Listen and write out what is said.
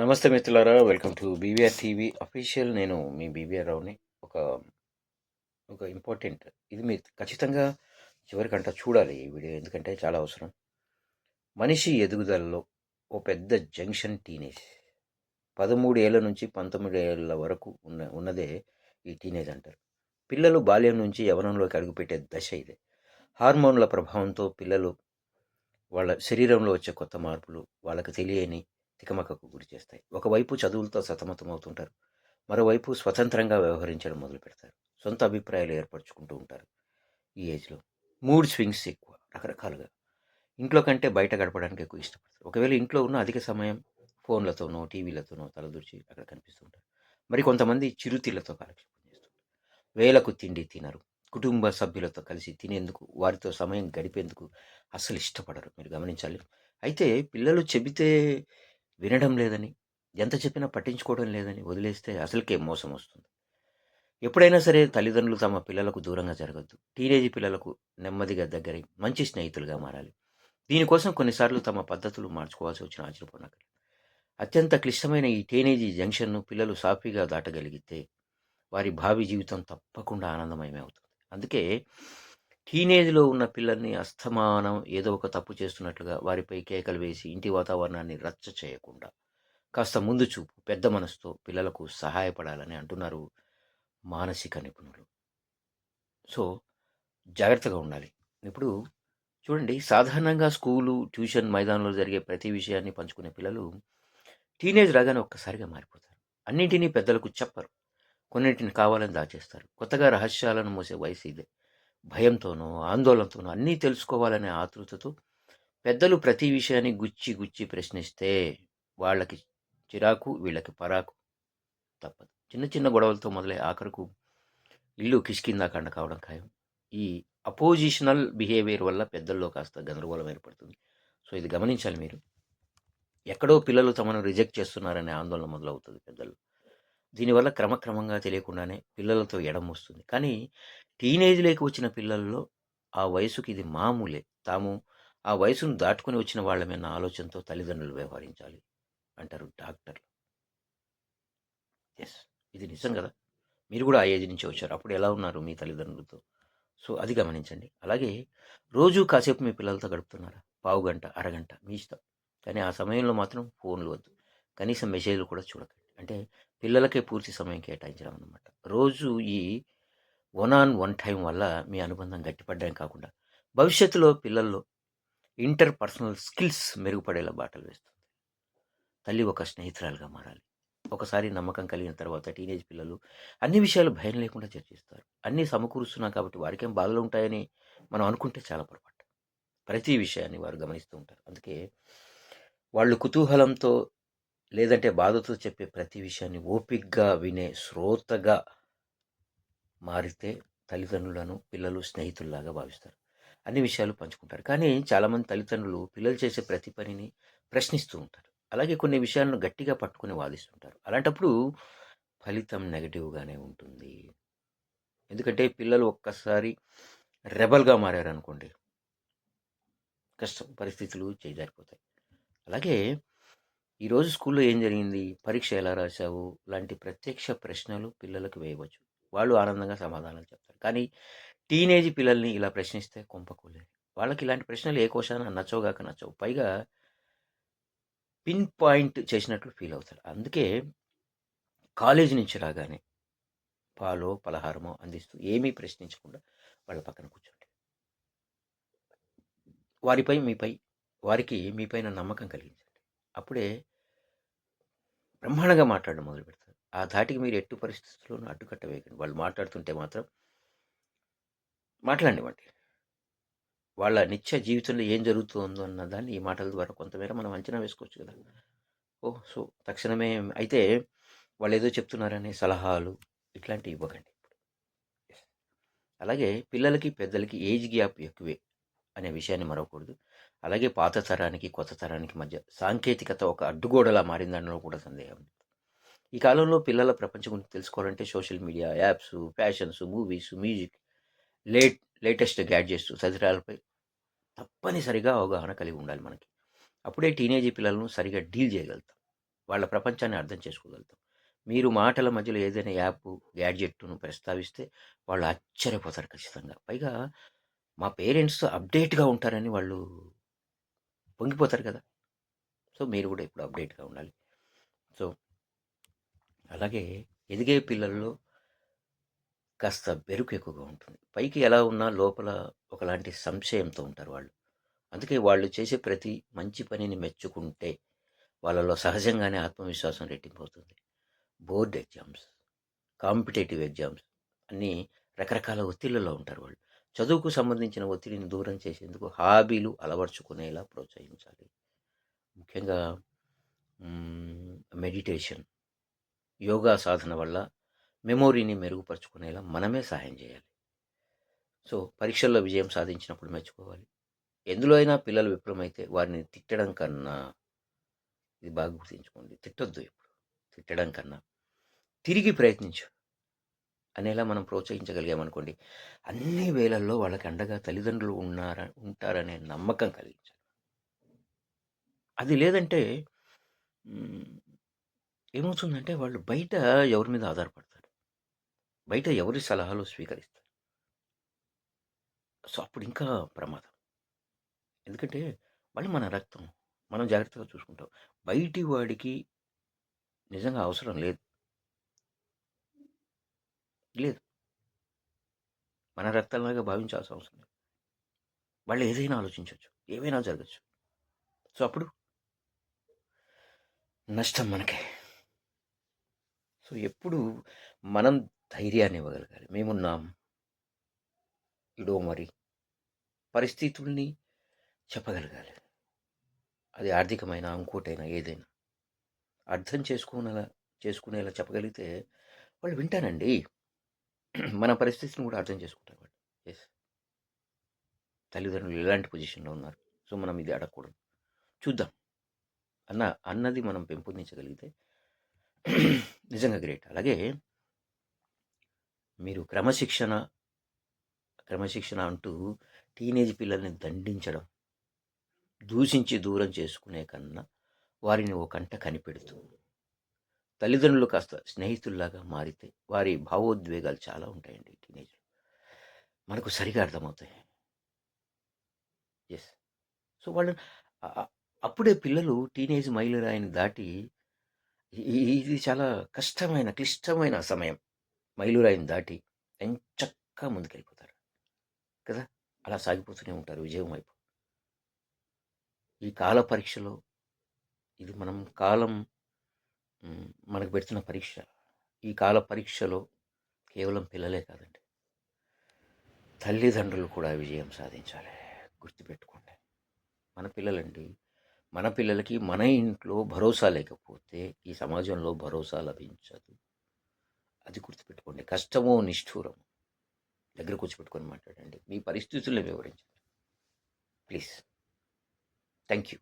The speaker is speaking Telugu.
నమస్తే మిత్రులారా welcome to BVR TV official. నేను మీ బీవీఆర్ రావుని. ఒక ఒక ఇంపార్టెంట్ ఇది మీరు ఖచ్చితంగా చివరికంట చూడాలి ఈ వీడియో ఎందుకంటే చాలా అవసరం. మనిషి ఎదుగుదలలో ఓ పెద్ద జంక్షన్ టీనేజ్. పదమూడు ఏళ్ళ నుంచి పంతొమ్మిది ఏళ్ళ వరకు ఉన్న ఉన్నదే ఈ టీనేజ్ అంటారు. పిల్లలు బాల్యం నుంచి యవనంలోకి అడుగుపెట్టే దశ ఇదే. హార్మోన్ల ప్రభావంతో పిల్లలు వాళ్ళ శరీరంలో వచ్చే కొత్త మార్పులు వాళ్ళకి తెలియని తికమకకు గురి చేస్తాయి. ఒకవైపు చదువులతో సతమతం అవుతుంటారు మరోవైపు స్వతంత్రంగా వ్యవహరించడం మొదలు పెడతారు సొంత అభిప్రాయాలు ఏర్పరచుకుంటూ ఉంటారు. ఈ ఏజ్లో మూడ్ స్వింగ్స్ ఎక్కువ రకరకాలుగా. ఇంట్లో కంటే బయట గడపడానికి ఎక్కువ ఇష్టపడతారు. ఒకవేళ ఇంట్లో ఉన్న అధిక సమయం ఫోన్లతోనో టీవీలతోనో తలదూర్చి అక్కడ కనిపిస్తుంటారు. మరి కొంతమంది చిరుతిళ్ళతో కాలక్షేపం చేస్తుంటారు. వేలకు తిండి తినరు. కుటుంబ సభ్యులతో కలిసి తినేందుకు వారితో సమయం గడిపేందుకు అస్సలు ఇష్టపడరు. మీరు గమనించాలి. అయితే పిల్లలు చెబితే వినడం లేదని ఎంత చెప్పినా పట్టించుకోవడం లేదని వదిలేస్తే అసలుకే మోసం వస్తుంది. ఎప్పుడైనా సరే తల్లిదండ్రులు తమ పిల్లలకు దూరంగా జరగద్దు. టీనేజీ పిల్లలకు నెమ్మదిగా దగ్గరై మంచి స్నేహితులుగా మారాలి. దీనికోసం కొన్నిసార్లు తమ పద్ధతులు మార్చుకోవాల్సి వచ్చిన ఆశ్చర్యపోనక్కర్లేదు అత్యంత క్లిష్టమైన ఈ టీనేజీ జంక్షన్ను పిల్లలు సాఫీగా దాటగలిగితే వారి భావి జీవితం తప్పకుండా ఆనందమయమే అవుతుంది. అందుకే టీనేజ్లో ఉన్న పిల్లల్ని అస్తమానం ఏదో ఒక తప్పు చేస్తున్నట్లుగా వారిపై కేకలు వేసి ఇంటి వాతావరణాన్ని రచ్చ చేయకుండా కాస్త ముందు చూపు పెద్ద మనసుతో పిల్లలకు సహాయపడాలని అంటున్నారు మానసిక నిపుణులు. సో జాగ్రత్తగా ఉండాలి. ఇప్పుడు చూడండి సాధారణంగా స్కూలు ట్యూషన్ మైదానంలో జరిగే ప్రతి విషయాన్ని పంచుకునే పిల్లలు టీనేజ్ రాగానే ఒక్కసారిగా మారిపోతారు. అన్నింటినీ పెద్దలకు చెప్పరు. కొన్నింటిని కావాలని దాచేస్తారు. కొత్తగా రహస్యాలను మోసే వయసు ఇదే. భయంతోనో ఆందోళనతోనో అన్నీ తెలుసుకోవాలనే ఆతృతతో పెద్దలు ప్రతి విషయాన్ని గుచ్చి గుచ్చి ప్రశ్నిస్తే వాళ్ళకి చిరాకు వీళ్ళకి పరాకు తప్పదు. చిన్న చిన్న గొడవలతో మొదలై ఆఖరకు ఇల్లు కిష్కిందాకాండ కావడం ఖాయం. ఈ అపోజిషనల్ బిహేవియర్ వల్ల పెద్దల్లో కాస్త గందరగోళం ఏర్పడుతుంది. సో ఇది గమనించాలి మీరు. ఎక్కడో పిల్లలు తమను రిజెక్ట్ చేస్తున్నారనే ఆందోళన మొదలవుతుంది పెద్దలు దీనివల్ల క్రమక్రమంగా తెలియకుండానే పిల్లలతో ఎడం వస్తుంది. కానీ టీనేజ్లోకి వచ్చిన పిల్లల్లో ఆ వయసుకి ఇది మామూలే. తాము ఆ వయసును దాటుకుని వచ్చిన వాళ్ళమేన ఆలోచనతో తల్లిదండ్రులు వ్యవహరించాలి అంటారు డాక్టర్లు. ఎస్ ఇది నిజం కదా. మీరు కూడా ఆ ఏజ్ నుంచి వచ్చారు. అప్పుడు ఎలా ఉన్నారు మీ తల్లిదండ్రులతో? సో అది గమనించండి. అలాగే రోజు కాసేపు మీ పిల్లలతో గడుపుతున్నారా? పావు గంట అరగంట మీ ఇష్టం. కానీ ఆ సమయంలో మాత్రం ఫోన్లు వద్దు. కనీసం మెసేజ్లు కూడా చూడకండి. అంటే పిల్లలకే పూర్తి సమయం కేటాయించడం అనమాట రోజు ఈ వన్ ఆన్ వన్ టైం వల్ల మీ అనుబంధం గట్టిపడడం కాకుండా భవిష్యత్తులో పిల్లల్లో ఇంటర్ పర్సనల్ స్కిల్స్ మెరుగుపడేలా బాటలు వేస్తుంది. తల్లి ఒక స్నేహితురాలుగా మారాలి. ఒకసారి నమ్మకం కలిగిన తర్వాత టీనేజ్ పిల్లలు అన్ని విషయాలు భయం లేకుండా చర్చిస్తారు. అన్నీ సమకూరుస్తున్నాం కాబట్టి వారికేం బాధలు ఉంటాయని మనం అనుకుంటే చాలా పొరపాటు. ప్రతి విషయాన్ని వారు గమనిస్తూ ఉంటారు. అందుకే వాళ్ళు కుతూహలంతో లేదంటే బాధతో చెప్పే ప్రతి విషయాన్ని ఓపిక్గా వినే శ్రోతగా మారితే తల్లిదండ్రులను పిల్లలు స్నేహితుల్లాగా భావిస్తారు. అన్ని విషయాలు పంచుకుంటారు. కానీ చాలామంది తల్లిదండ్రులు పిల్లలు చేసే ప్రతి పనిని ప్రశ్నిస్తూ ఉంటారు. అలాగే కొన్ని విషయాలను గట్టిగా పట్టుకుని వాదిస్తుంటారు. అలాంటప్పుడు ఫలితం నెగటివ్గానే ఉంటుంది. ఎందుకంటే పిల్లలు ఒక్కసారి రెబల్గా మారారనుకోండి కష్టం పరిస్థితులు చేజారిపోతాయి అలాగే ఈరోజు స్కూల్లో ఏం జరిగింది? పరీక్ష ఎలా రాశావు? లాంటి ప్రత్యక్ష ప్రశ్నలు పిల్లలకు వేయవచ్చు. వాళ్ళు ఆనందంగా సమాధానాలు చెప్తారు. కానీ టీనేజ్ పిల్లల్ని ఇలా ప్రశ్నిస్తే కొంపకూలేదు వాళ్ళకి ఇలాంటి ప్రశ్నలు ఏ కోశాన నచ్చవుగాక నచ్చవు పైగా పిన్ పాయింట్ చేసినట్లు ఫీల్ అవుతారు. అందుకే కాలేజీ నుంచి రాగానే పాలో పలహారమో అందిస్తూ ఏమీ ప్రశ్నించకుండా వాళ్ళ పక్కన కూర్చోండి వారిపై మీపై వారికి మీపైన నమ్మకం కలిగించండి. అప్పుడే బ్రహ్మాండంగా మాట్లాడడం మొదలు పెడతారు ఆ ధాటికి మీరు ఎట్టు పరిస్థితుల్లోనూ అడ్డుకట్ట వేయకండి వాళ్ళు మాట్లాడుతుంటే మాత్రం మాట్లాడివ్వండి వాళ్ళ నిత్య జీవితంలో ఏం జరుగుతుందో అన్న దాన్ని ఈ మాటల ద్వారా కొంతమేర మనం అంచనా వేసుకోవచ్చు కదా. ఓ సో తక్షణమే అయితే వాళ్ళు ఏదో చెప్తున్నారనే సలహాలు ఇట్లాంటివి ఇవ్వకండి. అలాగే పిల్లలకి పెద్దలకి ఏజ్ గ్యాప్ ఎక్కువే అనే విషయాన్ని మరవకూడదు. అలాగే పాత తరానికి కొత్త తరానికి మధ్య సాంకేతికత ఒక అడ్డుగోడలా మారిందనలో కూడా సందేహం ఉంది ఈ కాలంలో పిల్లల ప్రపంచం గురించి తెలుసుకోవాలంటే social media apps fashions movies music late latest gadgets తదితరాలపై తప్పనిసరిగా అవగాహన కలిగి ఉండాలి మనకి. అప్పుడే టీనేజీ పిల్లలను సరిగా డీల్ చేయగలుగుతాం. వాళ్ళ ప్రపంచాన్ని అర్థం చేసుకోగలుగుతాం. మీరు మాటల మధ్యలో ఏదైనా యాప్ గ్యాడ్జెట్ను ప్రస్తావిస్తే వాళ్ళు ఆశ్చర్యపోతారు ఖచ్చితంగా. పైగా మా పేరెంట్స్ అప్డేట్గా ఉంటారని వాళ్ళు పొంగిపోతారు కదా. సో మీరు కూడా ఇప్పుడు అప్డేట్గా ఉండాలి. సో అలాగే ఎదిగే పిల్లల్లో కాస్త బెరుకు ఎక్కువగా ఉంటుంది. పైకి ఎలా ఉన్నా లోపల ఒకలాంటి సంశయంతో ఉంటారు వాళ్ళు. అందుకే వాళ్ళు చేసే ప్రతి మంచి పనిని మెచ్చుకుంటే వాళ్ళలో సహజంగానే ఆత్మవిశ్వాసం రెట్టింపు అవుతుంది బోర్డ్ ఎగ్జామ్స్ కాంపిటేటివ్ ఎగ్జామ్స్ అన్నీ రకరకాల ఒత్తిళ్ళలో ఉంటారు వాళ్ళు. చదువుకు సంబంధించిన ఒత్తిడిని దూరం చేసేందుకు హాబీలు అలవర్చుకునేలా ప్రోత్సహించాలి. ముఖ్యంగా మెడిటేషన్ యోగా సాధన వల్ల మెమొరీని మెరుగుపరుచుకునేలా మనమే సహాయం చేయాలి. సో పరీక్షల్లో విజయం సాధించినప్పుడు మెచ్చుకోవాలి. ఎందులో అయినా పిల్లలు విఫలమైతే వారిని తిట్టడం కన్నా ఇది బాగా గుర్తించుకోండి తిట్టొద్దు ఇప్పుడు తిట్టడం కన్నా తిరిగి ప్రయత్నించు అనేలా మనం ప్రోత్సహించగలిగామనుకోండి అన్ని వేళల్లో వాళ్ళకి అండగా తల్లిదండ్రులు ఉన్నార ఉంటారనే నమ్మకం కలిగించాలి. అది లేదంటే ఏమవుతుందంటే వాళ్ళు బయట ఎవరి మీద ఆధారపడతారు. బయట ఎవరి సలహాలు స్వీకరిస్తారు. సో అప్పుడు ఇంకా ప్రమాదం. ఎందుకంటే వాళ్ళు మన రక్తం మనం జాగ్రత్తగా చూసుకుంటాం. బయటి వాడికి నిజంగా అవసరం లేదు. లేదు. మన రక్తంలాగా భావించాల్సిన అవసరం లేదు. వాళ్ళు ఏదైనా ఆలోచించవచ్చు ఏమైనా జరగచ్చు. సో అప్పుడు నష్టం మనకే. సో ఎప్పుడు మనం ధైర్యాన్ని ఇవ్వగలగాలి. మేమున్నాం. ఇడో మరి పరిస్థితుల్ని చెప్పగలగాలి. అది ఆర్థికమైన ఇంకోటైనా ఏదైనా. అర్థం చేసుకునేలా చేసుకునేలా చెప్పగలిగితే వాళ్ళు వింటానండి మన పరిస్థితిని కూడా అర్థం చేసుకుంటారు వాళ్ళు. ఎస్ తల్లిదండ్రులు ఎలాంటి పొజిషన్లో ఉన్నారు? సో మనం ఇది అడగకూడదు. చూద్దాం. అన్న అన్నది మనం పెంపొందించగలిగితే నిజంగా గ్రేట్. అలాగే మీరు క్రమశిక్షణ క్రమశిక్షణ అంటూ టీనేజ్ పిల్లల్ని దండించడం దూషించి దూరం చేసుకునే కన్నా వారిని ఓ కంట కనిపెడుతూ తల్లిదండ్రులు కాస్త స్నేహితుల్లాగా మారితే వారి భావోద్వేగాలు చాలా ఉంటాయండి టీనేజ్ మనకు సరిగా అర్థమవుతాయి. ఎస్ సో వాళ్ళు అప్పుడే పిల్లలు టీనేజ్ మైలురాయిని దాటి ఇది చాలా కష్టమైన క్లిష్టమైన సమయం. మైలురాయిని దాటి ఎంచక్కా ముందుకెళ్ళిపోతారు. కదా? అలా సాగిపోతూనే ఉంటారు విజయం వైపు. ఈ కాల పరీక్షలో ఇది మనం కాలం మనకు పెడుతున్న పరీక్ష. ఈ కాల పరీక్షలో కేవలం పిల్లలే కాదండి. తల్లిదండ్రులు కూడా విజయం సాధించాలి. గుర్తుపెట్టుకోండి. మన పిల్లలండి మన పిల్లలకి మన ఇంట్లో భరోసా లేకపోతే ఈ సమాజంలో భరోసా లభించదు. అది గుర్తుపెట్టుకోండి. కష్టమో నిష్ఠూరం దగ్గర కూర్చోపెట్టుకొని మాట్లాడండి. మీ పరిస్థితులను వివరించండి. ప్లీజ్. Thank you